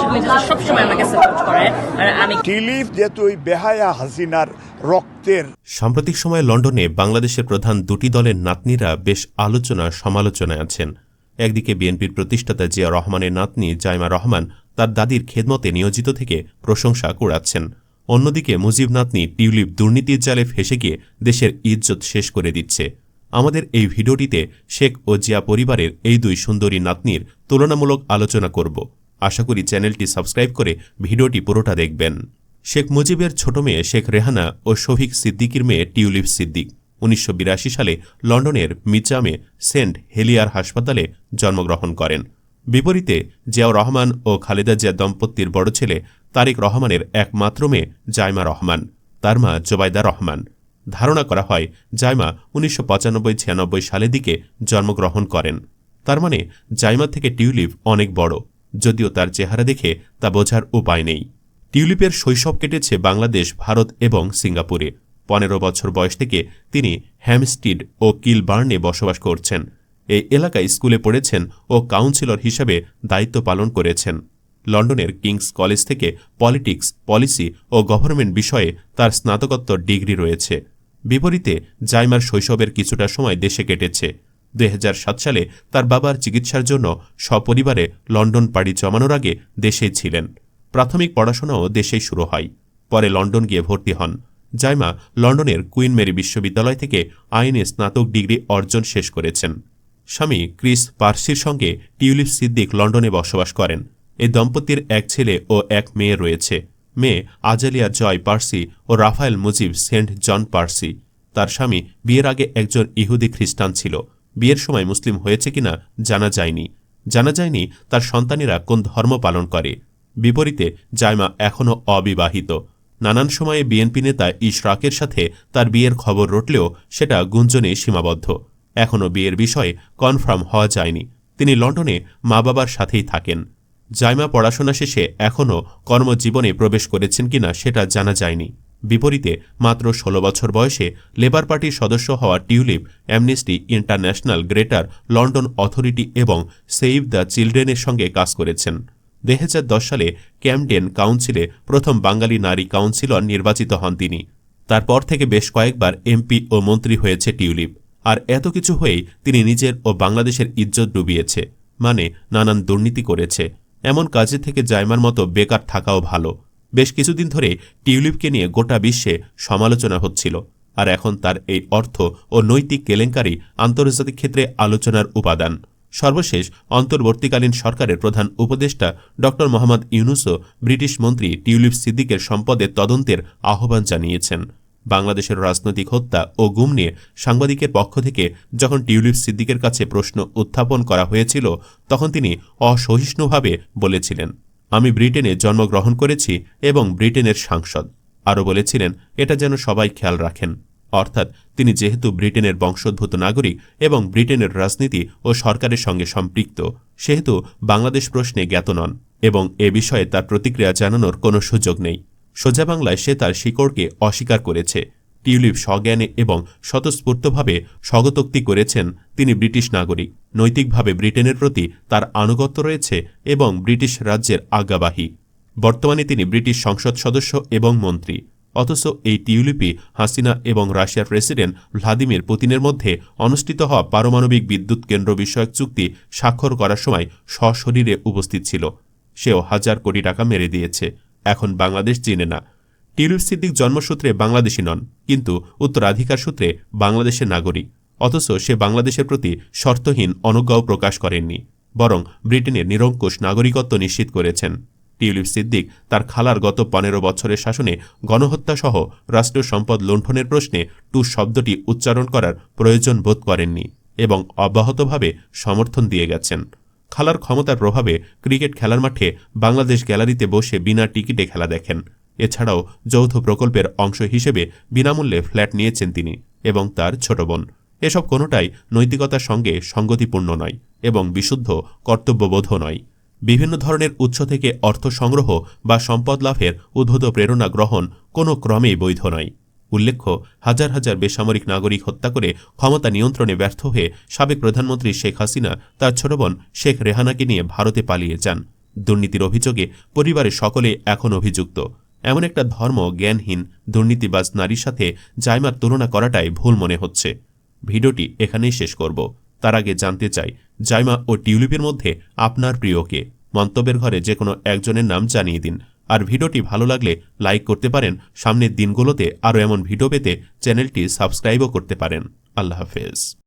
Social সবসময় আমাকে support করে। আর আমি টিলিপ যেহেতু ওই বেহায়া হাসিনার রক্তের সাম্প্রতিক সময়ে লন্ডনে বাংলাদেশের প্রধান দুটি দলের নাতনিরা বেশ আলোচনা সমালোচনায় আছেন। একদিকে বিএনপির প্রতিষ্ঠাতা জিয়া রহমানের নাতনি জাইমা রহমান তার দাদির খেদমতে নিয়োজিত থেকে প্রশংসা কুড়াচ্ছেন। অন্যদিকে মুজিব নাতনি টিউলিপ দুর্নীতির জালে ফেসে গিয়ে দেশের ইজ্জত শেষ করে দিচ্ছে। আমাদের এই ভিডিওটিতে শেখ ও জিয়া পরিবারের এই দুই সুন্দরী নাতনির তুলনামূলক আলোচনা করব। আশা করি চ্যানেলটি সাবস্ক্রাইব করে ভিডিওটি পুরোটা দেখবেন। শেখ মুজিবের ছোট মেয়ে শেখ রেহানা ও শফিক সিদ্দিকির মেয়ে টিউলিপ সিদ্দিক উনিশশো বিরাশি সালে লন্ডনের মিচামে সেন্ট হেলিয়ার হাসপাতালে জন্মগ্রহণ করেন। বিপরীতে জিয়াউর রহমান ও খালেদা জিয়া দম্পতির বড় ছেলে তারেক রহমানের একমাত্র মেয়ে জাইমা রহমান। তার মা জোবাইদা রহমান। ধারণা করা হয় জাইমা উনিশশো পঁচানব্বই ছিয়ানব্বই সালের দিকে জন্মগ্রহণ করেন। তার মানে জাইমা থেকে টিউলিপ অনেক বড়। যদিও তার চেহারা দেখে তা বোঝার উপায় নেই। টিউলিপের শৈশব কেটেছে বাংলাদেশ, ভারত এবং সিঙ্গাপুরে। পনেরো বছর বয়স থেকে তিনি হ্যামস্টিড ও কিলবার্নে বসবাস করছেন। এই এলাকায় স্কুলে পড়েছেন ও কাউন্সিলর হিসাবে দায়িত্ব পালন করেছেন। লন্ডনের কিংস কলেজ থেকে পলিটিক্স, পলিসি ও গভর্নমেন্ট বিষয়ে তার স্নাতকোত্তর ডিগ্রি রয়েছে। বিপরীতে, জাইমার শৈশবের কিছুটা সময় দেশে কেটেছে। দুই হাজার সাত সালে তার বাবার চিকিৎসার জন্য সপরিবারে লন্ডন পাড়ি জমানোর আগে দেশেই ছিলেন। প্রাথমিক পড়াশোনাও দেশেই শুরু হয়। পরে লন্ডন গিয়ে ভর্তি হন। জাইমা লন্ডনের কুইন মেরি বিশ্ববিদ্যালয় থেকে আইনে স্নাতক ডিগ্রি অর্জন শেষ করেছেন। স্বামী ক্রিস পার্সির সঙ্গে টিউলিপ সিদ্দিক লন্ডনে বসবাস করেন। এই দম্পতির এক ছেলে ও এক মেয়ে রয়েছে। মেয়ে আজালিয়া জয় পার্সি ও Raphael Mujib Saint John Percy. তার স্বামী বিয়ের আগে একজন ইহুদি খ্রিস্টান ছিল। বিয়ের সময় মুসলিম হয়েছে কিনা জানা যায়নি। জানা যায়নি তার সন্তানেরা কোন ধর্ম পালন করে। বিপরীতে জায়মা এখনও অবিবাহিত। নানান সময়ে বিএনপি নেতা ইশরাকের সাথে তার বিয়ের খবর রটলেও সেটা গুঞ্জনে সীমাবদ্ধ। এখনও বিয়ের বিষয়ে কনফার্ম হওয়া যায়নি। তিনি লন্ডনে মা বাবার সাথেই থাকেন। জাইমা পড়াশোনা শেষে এখনও কর্মজীবনে প্রবেশ করেছেন কিনা সেটা জানা যায়নি। বিপরীতে মাত্র ১৬ বছর বয়সে লেবার পার্টির সদস্য হওয়া Tulip Amnesty International Greater London Authority এবং সেভ দ্য চিলড্রেনের সঙ্গে কাজ করেছেন। দু হাজার দশ সালে ক্যামডেন কাউন্সিলে প্রথম বাঙালি নারী কাউন্সিলর নির্বাচিত হন তিনি। তারপর থেকে বেশ কয়েকবার এমপি ও মন্ত্রী হয়েছে টিউলিপ। আর এত কিছু হয়েই তিনি নিজের ও বাংলাদেশের ইজ্জত ডুবিয়েছে মানে নানান দুর্নীতি করেছে। এমন কাজে থেকে জাইমার মতো বেকার থাকাও ভালো। বেশ কিছুদিন ধরে টিউলিপকে নিয়ে গোটা বিশ্বে সমালোচনা হচ্ছিল, আর এখন তার এই অর্থ ও নৈতিক কেলেঙ্কারি আন্তর্জাতিক ক্ষেত্রে আলোচনার উপাদান। সর্বশেষ, অন্তর্বর্তীকালীন সরকারের প্রধান উপদেষ্টা ড মোহাম্মদ ইউনুসও ব্রিটিশ মন্ত্রী টিউলিপ সিদ্দিকের সম্পদের তদন্তের আহ্বান জানিয়েছেন। বাংলাদেশের রাজনৈতিক হত্যা ও গুম নিয়ে সাংবাদিকের পক্ষ থেকে যখন টিউলিপ সিদ্দিকের কাছে প্রশ্ন উত্থাপন করা হয়েছিল, তখন তিনি অসহিষ্ণুভাবে বলেছিলেন। আমি ব্রিটেনে জন্মগ্রহণ করেছি এবং ব্রিটেনের সাংসদ। আরও বলেছিলেন, এটা যেন সবাই খেয়াল রাখেন। অর্থাৎ তিনি যেহেতু ব্রিটেনের বংশোদ্ভূত নাগরিক এবং ব্রিটেনের রাজনীতি ও সরকারের সঙ্গে সম্পৃক্ত, সেহেতু বাংলাদেশ প্রশ্নে জ্ঞাত নন এবং এ বিষয়ে তার প্রতিক্রিয়া জানানোর কোনো সুযোগ নেই। সোজা বাংলায় সে তার শিকড়কে অস্বীকার করেছে। টিউলিপ স্বজ্ঞানে এবং স্বতঃস্ফূর্তভাবে স্বগতোক্তি করেছেন তিনি ব্রিটিশ নাগরিক। নৈতিকভাবে ব্রিটেনের প্রতি তার আনুগত্য রয়েছে এবং ব্রিটিশ রাজ্যের আজ্ঞাবাহী। বর্তমানে তিনি ব্রিটিশ সংসদ সদস্য এবং মন্ত্রী। অথচ এই টিউলিপি হাসিনা এবং রাশিয়ার প্রেসিডেন্ট ভ্লাদিমির পুতিনের মধ্যে অনুষ্ঠিত হওয়া পারমাণবিক বিদ্যুৎ কেন্দ্র বিষয়ক চুক্তি স্বাক্ষর করার সময় সশরীরে উপস্থিত ছিল। সেও হাজার কোটি টাকা মেরে দিয়েছে। এখন বাংলাদেশ চিনে না। টিউলিপ সিদ্দিক জন্মসূত্রে বাংলাদেশি নন, কিন্তু উত্তরাধিকার সূত্রে বাংলাদেশের নাগরিক। অথচ সে বাংলাদেশের প্রতি শর্তহীন অনুজ্ঞাও প্রকাশ করেননি, বরং ব্রিটেনের নিরঙ্কুশ নাগরিকত্ব নিশ্চিত করেছেন। টিউলিপ সিদ্দিক তার খালার গত পনেরো বছরের শাসনে গণহত্যাসহ রাষ্ট্রীয় সম্পদ লুণ্ঠনের প্রশ্নে টু শব্দটি উচ্চারণ করার প্রয়োজন বোধ করেননি এবং অব্যাহতভাবে সমর্থন দিয়ে গেছেন। খালার ক্ষমতার প্রভাবে ক্রিকেট খেলার মাঠে বাংলাদেশ গ্যালারিতে বসে বিনা টিকিটে খেলা দেখেন। এছাড়াও যৌথ প্রকল্পের অংশ হিসেবে বিনামূল্যে ফ্ল্যাট নিয়েছেন তিনি এবং তার ছোট বোন। এসব কোনোটাই নৈতিকতার সঙ্গে সঙ্গতিপূর্ণ নয় এবং বিশুদ্ধ কর্তব্যবোধও নয়। বিভিন্ন ধরনের উৎস থেকে অর্থ সংগ্রহ বা সম্পদ লাভের উদ্ভূত প্রেরণা গ্রহণ কোনো ক্রমেই বৈধ নয়। উল্লেখ্য, হাজার হাজার বেসামরিক নাগরিক হত্যা করে ক্ষমতা নিয়ন্ত্রণে ব্যর্থ হয়ে সাবেক প্রধানমন্ত্রী শেখ হাসিনা, তার ছোট বোন শেখ রেহানাকে নিয়ে ভারতে পালিয়ে যান। দুর্নীতির অভিযোগে পরিবারের সকলে এখন অভিযুক্ত। এমন একটা ধর্ম জ্ঞানহীন, দুর্নীতিবাজ নারীর সাথে জাইমার তুলনা করাটাই ভুল মনে হচ্ছে। ভিডিওটি এখানেই শেষ করব। তার আগে জানতে চাই, জাইমা ও টিউলিপের মধ্যে আপনার প্রিয়কে মন্তব্যের ঘরে যে কোনো একজনের নাম জানিয়ে দিন। আর ভিডিওটি ভালো লাগলে লাইক করতে পারেন। সামনের দিনগুলোতে আরও এমন ভিডিও পেতে চ্যানেলটি সাবস্ক্রাইবও করতে পারেন। আল্লাহ হাফেজ।